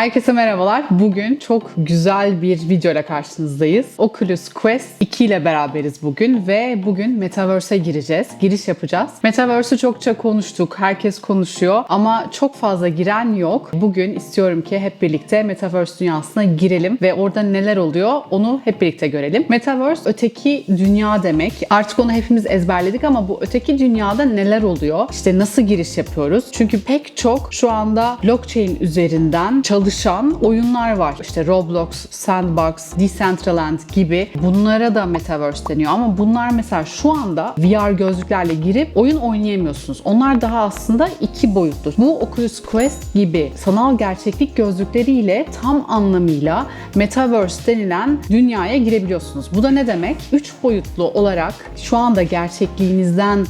Herkese merhabalar. Bugün çok güzel bir video ile karşınızdayız. Oculus Quest 2 ile beraberiz bugün ve bugün Metaverse'e gireceğiz. Giriş yapacağız. Metaverse'ü çokça konuştuk. Herkes konuşuyor ama çok fazla giren yok. Bugün istiyorum ki hep birlikte Metaverse dünyasına girelim ve orada neler oluyor onu hep birlikte görelim. Metaverse öteki dünya demek. Artık onu hepimiz ezberledik ama bu öteki dünyada neler oluyor? İşte nasıl giriş yapıyoruz? Çünkü pek çok şu anda blockchain üzerinden çalışan oyunlar var. İşte Roblox, Sandbox, Decentraland gibi bunlara da Metaverse deniyor ama bunlar mesela şu anda VR gözlüklerle girip oyun oynayamıyorsunuz. Onlar daha aslında iki boyutlu. Bu Oculus Quest gibi sanal gerçeklik gözlükleriyle tam anlamıyla Metaverse denilen dünyaya girebiliyorsunuz. Bu da ne demek? Üç boyutlu olarak şu anda gerçekliğinizden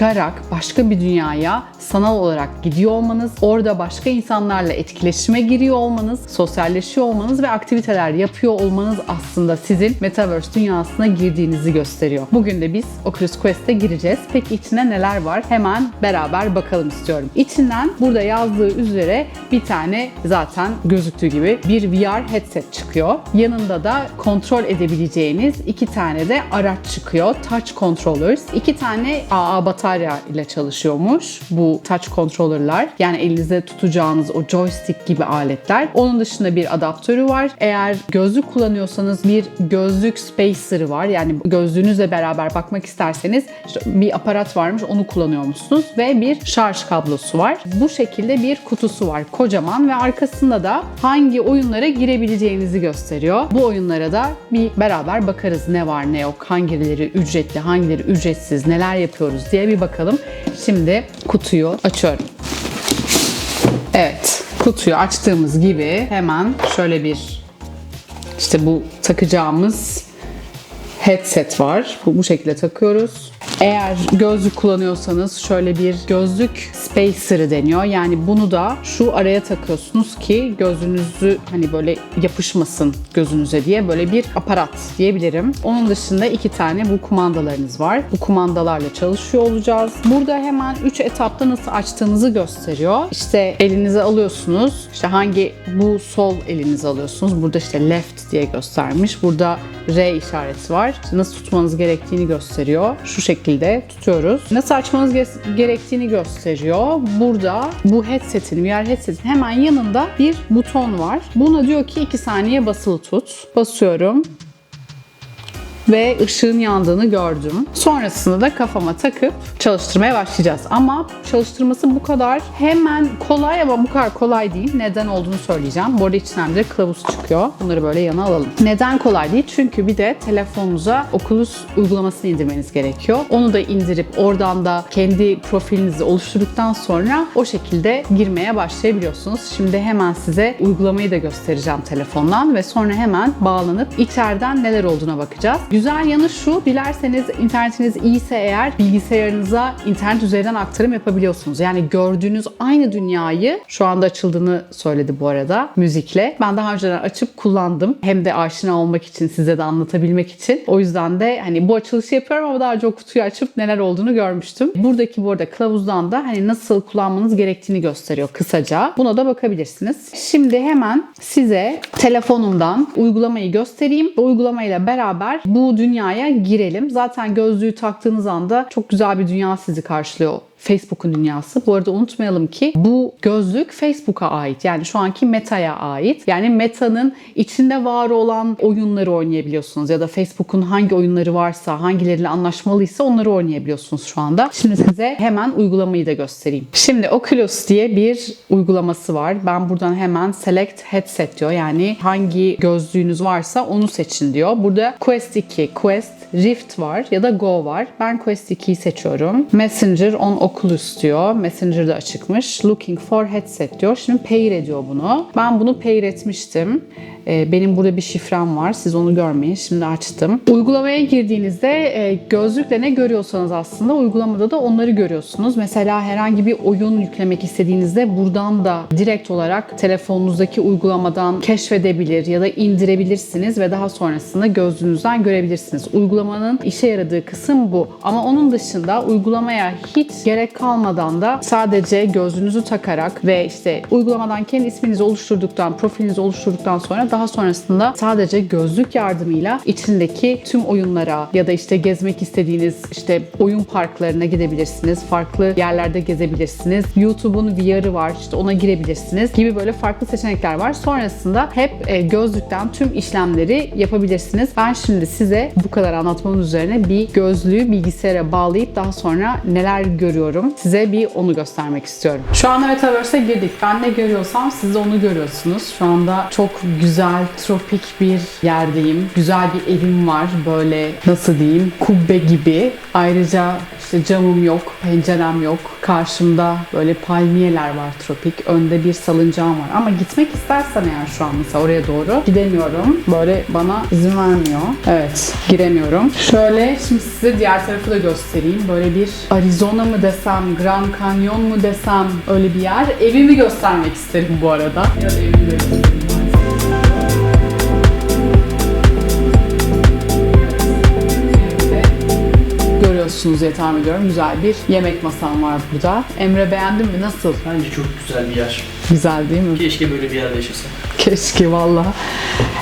çıkarak başka bir dünyaya sanal olarak gidiyor olmanız, orada başka insanlarla etkileşime giriyor olmanız, sosyalleşiyor olmanız ve aktiviteler yapıyor olmanız aslında sizin Metaverse dünyasına girdiğinizi gösteriyor. Bugün de biz Oculus Quest'e gireceğiz. Peki içinde neler var? Hemen beraber bakalım istiyorum. İçinden burada yazdığı üzere bir tane zaten gözüktüğü gibi bir VR headset çıkıyor. Yanında da kontrol edebileceğiniz iki tane de araç çıkıyor. Touch controllers. İki tane AA batarya ile çalışıyormuş bu touch controller'lar. Yani elinizde tutacağınız o joystick gibi aletler. Onun dışında bir adaptörü var. Eğer gözlük kullanıyorsanız bir gözlük spacer'ı var. Yani gözlüğünüzle beraber bakmak isterseniz işte bir aparat varmış onu kullanıyormuşsunuz ve bir şarj kablosu var. Bu şekilde bir kutusu var kocaman ve arkasında da hangi oyunlara girebileceğinizi gösteriyor. Bu oyunlara da bir beraber bakarız ne var ne yok, hangileri ücretli, hangileri ücretsiz, neler yapıyoruz diye bir bakalım. Şimdi kutuyu açıyorum. Evet, kutuyu açtığımız gibi hemen şöyle bir işte bu takacağımız headset var. Bu, bu şekilde takıyoruz. Eğer gözlük kullanıyorsanız şöyle bir gözlük spacer'ı deniyor. Yani bunu da şu araya takıyorsunuz ki gözünüzü hani böyle yapışmasın gözünüze diye böyle bir aparat diyebilirim. Onun dışında iki tane bu kumandalarınız var. Bu kumandalarla çalışıyor olacağız. Burada hemen 3 etapta nasıl açtığınızı gösteriyor. İşte elinize alıyorsunuz. İşte hangi bu sol elinize alıyorsunuz. Burada işte left diye göstermiş. Burada R işareti var. Nasıl tutmanız gerektiğini gösteriyor. Şu şekilde tutuyoruz. Nasıl açmanız ge- gerektiğini gösteriyor. Burada bu headsetin, VR headsetin hemen yanında bir buton var. Buna diyor ki 2 saniye basılı tut. Basıyorum ve ışığın yandığını gördüm. Sonrasında da kafama takıp çalıştırmaya başlayacağız. Ama çalıştırması bu kadar hemen kolay ama bu kadar kolay değil. Neden olduğunu söyleyeceğim. Bu arada içinden de kılavuz çıkıyor. Bunları böyle yana alalım. Neden kolay değil? Çünkü bir de telefonunuza Oculus uygulamasını indirmeniz gerekiyor. Onu da indirip oradan da kendi profilinizi oluşturduktan sonra o şekilde girmeye başlayabiliyorsunuz. Şimdi hemen size uygulamayı da göstereceğim telefondan ve sonra hemen bağlanıp içeriden neler olduğuna bakacağız. Yanı şu, dilerseniz internetiniz iyiyse eğer bilgisayarınıza internet üzerinden aktarım yapabiliyorsunuz. Yani gördüğünüz aynı dünyayı şu anda açıldığını söyledi bu arada müzikle. Ben daha önceden açıp kullandım. Hem de aşina olmak için, size de anlatabilmek için. O yüzden de hani bu açılışı yapıyorum ama daha o kutuyu açıp neler olduğunu görmüştüm. Buradaki bu arada kılavuzdan da hani nasıl kullanmanız gerektiğini gösteriyor kısaca. Buna da bakabilirsiniz. Şimdi hemen size telefonumdan uygulamayı göstereyim. Bu uygulamayla beraber bu dünyaya girelim. Zaten gözlüğü taktığınız anda çok güzel bir dünya sizi karşılıyor. Facebook'un dünyası. Bu arada unutmayalım ki bu gözlük Facebook'a ait. Yani şu anki Meta'ya ait. Yani Meta'nın içinde var olan oyunları oynayabiliyorsunuz. Ya da Facebook'un hangi oyunları varsa, hangileriyle anlaşmalıysa onları oynayabiliyorsunuz şu anda. Şimdi size hemen uygulamayı da göstereyim. Şimdi Oculus diye bir uygulaması var. Ben buradan hemen Select Headset diyor. Yani hangi gözlüğünüz varsa onu seçin diyor. Burada Quest 2, Quest Rift var ya da Go var. Ben Quest 2'yi seçiyorum. Messenger on Oculus diyor. Messenger'da açıkmış. Looking for headset diyor. Şimdi pair ediyor bunu. Ben bunu pair etmiştim. Ee, Benim burada bir şifrem var. Siz onu görmeyin. Şimdi açtım. Uygulamaya girdiğinizde e, gözlükle ne görüyorsanız aslında uygulamada da onları görüyorsunuz. Mesela herhangi bir oyun yüklemek istediğinizde buradan da direkt olarak telefonunuzdaki uygulamadan keşfedebilir ya da indirebilirsiniz ve daha sonrasında gözlüğünüzden görebilirsiniz. Uygulamanın işe yaradığı kısım bu. Ama onun dışında uygulamaya hiç gerek gerek kalmadan da sadece gözlüğünüzü takarak ve işte uygulamadan kendi isminizi oluşturduktan, profilinizi oluşturduktan sonra daha sonrasında sadece gözlük yardımıyla içindeki tüm oyunlara ya da işte gezmek istediğiniz işte oyun parklarına gidebilirsiniz. Farklı yerlerde gezebilirsiniz. YouTube'un VR'ı var. işte ona girebilirsiniz gibi böyle farklı seçenekler var. Sonrasında hep e, gözlükten tüm işlemleri yapabilirsiniz. Ben şimdi size bu kadar anlatmamın üzerine bir gözlüğü bilgisayara bağlayıp daha sonra neler görüyorum size bir onu göstermek istiyorum. Şu anda Metaverse'e girdik. Ben ne görüyorsam siz de onu görüyorsunuz. Şu anda çok güzel, tropik bir yerdeyim. Güzel bir evim var. Böyle nasıl diyeyim kubbe gibi. Ayrıca işte camım yok, pencerem yok. Karşımda böyle palmiyeler var tropik. Önde bir salıncağım var. Ama gitmek istersen eğer şu an mesela oraya doğru gidemiyorum. Böyle bana izin vermiyor. Evet, giremiyorum. Şöyle şimdi size diğer tarafı da göstereyim. Böyle bir Arizona mı desem, Grand Canyon mu desem öyle bir yer. Evimi göstermek isterim bu arada. Ya da evimi göstereyim. Görüyorsunuz diye tahmin ediyorum. Güzel bir yemek masam var burada. Emre beğendin mi? Nasıl? Bence çok güzel bir yer. Güzel değil mi? Keşke böyle bir yerde yaşasak. Keşke valla.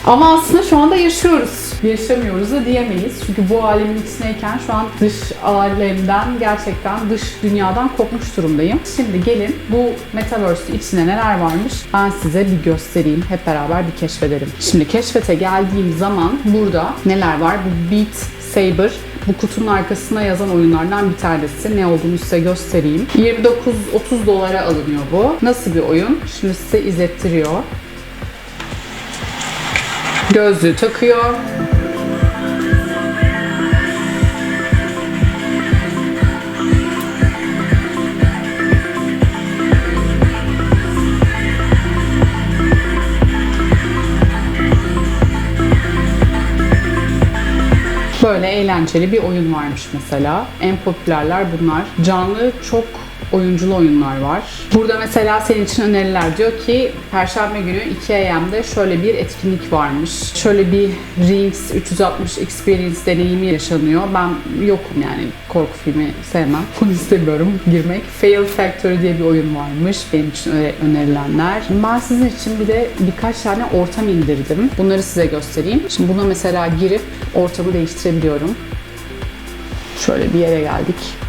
Ama aslında şu anda yaşıyoruz. Yaşamıyoruz da diyemeyiz. Çünkü bu alemin içindeyken şu an dış alemden gerçekten dış dünyadan kopmuş durumdayım. Şimdi gelin bu Metaverse içinde neler varmış ben size bir göstereyim. Hep beraber bir keşfedelim. Şimdi keşfete geldiğim zaman burada neler var? Bu Beat Saber bu kutunun arkasına yazan oyunlardan bir tanesi. Ne olduğunu size göstereyim. 29-30 dolara alınıyor bu. Nasıl bir oyun? Şimdi size izlettiriyor. Gözlüğü takıyor. Eğlenceli bir oyun varmış mesela. En popülerler bunlar. Canlı çok oyunculu oyunlar var. Burada mesela senin için öneriler diyor ki Perşembe günü 2 AM'de şöyle bir etkinlik varmış. Şöyle bir Rings 360 Experience deneyimi yaşanıyor. Ben yokum yani korku filmi sevmem. Bunu istemiyorum girmek. Fail Factory diye bir oyun varmış. Benim için önerilenler. Ben sizin için bir de birkaç tane ortam indirdim. Bunları size göstereyim. Şimdi buna mesela girip ortamı değiştirebiliyorum. Şöyle bir yere geldik.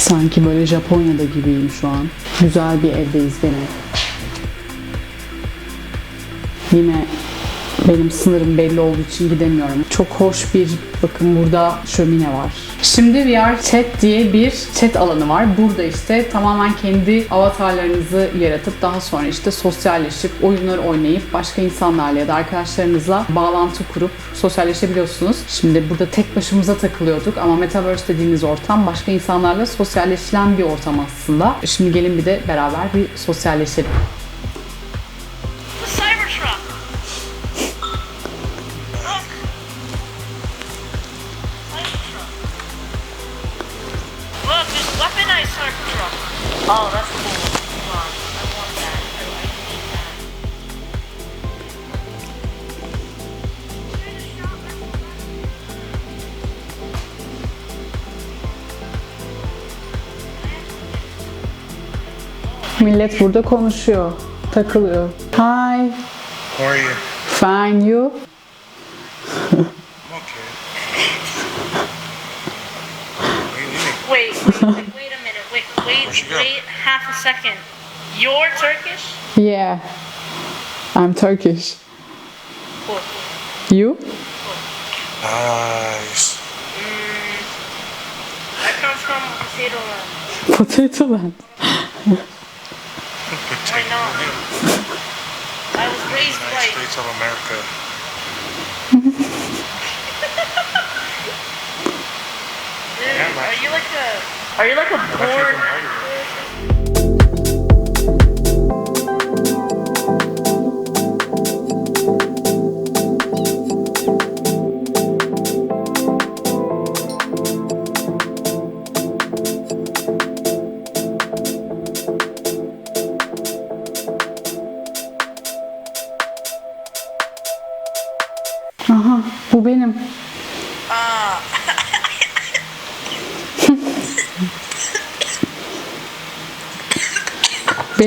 Sanki böyle Japonya'da gibiyim şu an. Güzel bir evdeyiz gene. Yine benim sınırım belli olduğu için gidemiyorum. Çok hoş bir bakın burada şömine var. Şimdi VR Chat diye bir chat alanı var. Burada işte tamamen kendi avatarlarınızı yaratıp daha sonra işte sosyalleşip oyunlar oynayıp başka insanlarla ya da arkadaşlarınızla bağlantı kurup sosyalleşebiliyorsunuz. Şimdi burada tek başımıza takılıyorduk ama Metaverse dediğiniz ortam başka insanlarla sosyalleşilen bir ortam aslında. Şimdi gelin bir de beraber bir sosyalleşelim. Oh, that's cool. Hold on. I want that. I, I need that. Millet burada konuşuyor, takılıyor. Hi, How are you? fine you? Half a second. You're Turkish? Yeah, I'm Turkish. Cool. You? Nice. Mm, I come from Potato Land. Potato Land. Why not? I was raised United right. States of America. Dude, Yeah, are you like a are you like a I'm actually bored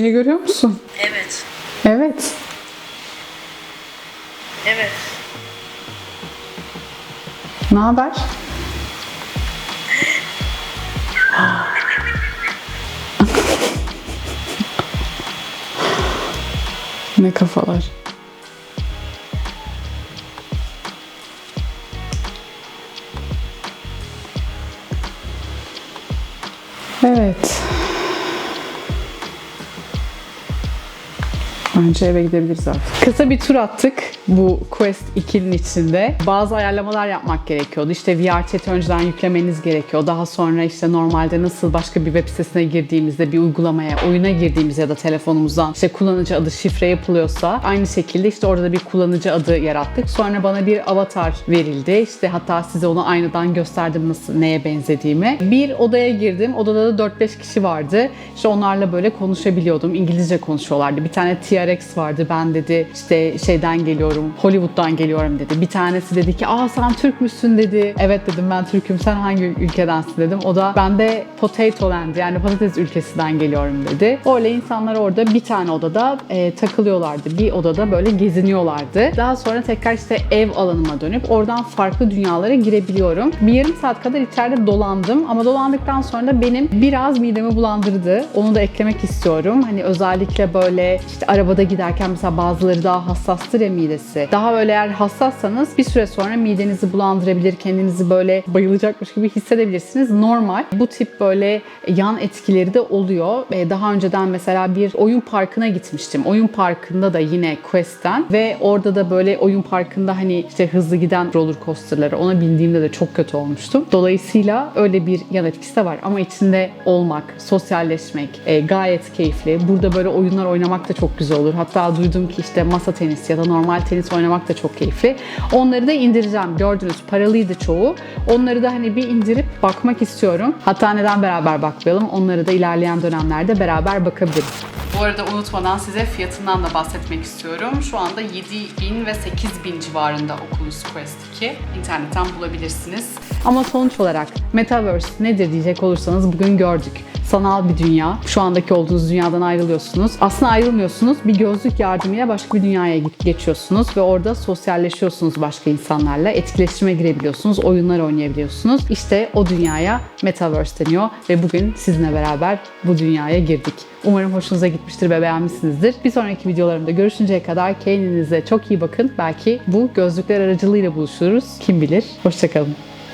Beni görüyor musun? Evet. Evet. Evet. Ne haber? ne kafalar. Evet. Bence eve gidebiliriz artık. Kısa bir tur attık bu Quest 2'nin içinde. Bazı ayarlamalar yapmak gerekiyordu. İşte VR chat'i önceden yüklemeniz gerekiyor. Daha sonra işte normalde nasıl başka bir web sitesine girdiğimizde bir uygulamaya, oyuna girdiğimiz ya da telefonumuzdan işte kullanıcı adı şifre yapılıyorsa aynı şekilde işte orada da bir kullanıcı adı yarattık. Sonra bana bir avatar verildi. İşte hatta size onu aynadan gösterdim nasıl neye benzediğimi. Bir odaya girdim. Odada da 4-5 kişi vardı. İşte onlarla böyle konuşabiliyordum. İngilizce konuşuyorlardı. Bir tane TRX vardı. Ben dedi işte şeyden geliyorum, Hollywood'dan geliyorum dedi. Bir tanesi dedi ki aa sen Türk müsün dedi. Evet dedim ben Türk'üm sen hangi ülkedensin dedim. O da ben de Potato Land yani patates ülkesinden geliyorum dedi. Öyle insanlar orada bir tane odada e, takılıyorlardı. Bir odada böyle geziniyorlardı. Daha sonra tekrar işte ev alanıma dönüp oradan farklı dünyalara girebiliyorum. Bir yarım saat kadar içeride dolandım ama dolandıktan sonra da benim biraz midemi bulandırdı. Onu da eklemek istiyorum. Hani özellikle böyle işte arabada giderken mesela bazıları daha hassastır ya midesi. Daha öyle eğer hassassanız bir süre sonra midenizi bulandırabilir, kendinizi böyle bayılacakmış gibi hissedebilirsiniz. Normal. Bu tip böyle yan etkileri de oluyor. Ee, Daha önceden mesela bir oyun parkına gitmiştim. Oyun parkında da yine Quest'ten ve orada da böyle oyun parkında hani işte hızlı giden roller coaster'lara ona bindiğimde de çok kötü olmuştum. Dolayısıyla öyle bir yan etkisi de var ama içinde olmak, sosyalleşmek e, gayet keyifli. Burada böyle oyunlar oynamak da çok güzel olur. Hatta duydum ki işte masa tenisi ya da normal tenis oynamak da çok keyifli. Onları da indireceğim. Gördünüz paralıydı çoğu. Onları da hani bir indirip bakmak istiyorum. Hatta neden beraber bakmayalım? Onları da ilerleyen dönemlerde beraber bakabiliriz. Bu arada unutmadan size fiyatından da bahsetmek istiyorum. Şu anda 7000 ve 8000 civarında Oculus Quest 2. İnternetten bulabilirsiniz. Ama sonuç olarak Metaverse nedir diyecek olursanız bugün gördük sanal bir dünya. Şu andaki olduğunuz dünyadan ayrılıyorsunuz. Aslında ayrılmıyorsunuz. Bir gözlük yardımıyla başka bir dünyaya geçiyorsunuz ve orada sosyalleşiyorsunuz başka insanlarla. Etkileşime girebiliyorsunuz. Oyunlar oynayabiliyorsunuz. İşte o dünyaya Metaverse deniyor ve bugün sizinle beraber bu dünyaya girdik. Umarım hoşunuza gitmiştir ve beğenmişsinizdir. Bir sonraki videolarımda görüşünceye kadar kendinize çok iyi bakın. Belki bu gözlükler aracılığıyla buluşuruz. Kim bilir. Hoşçakalın.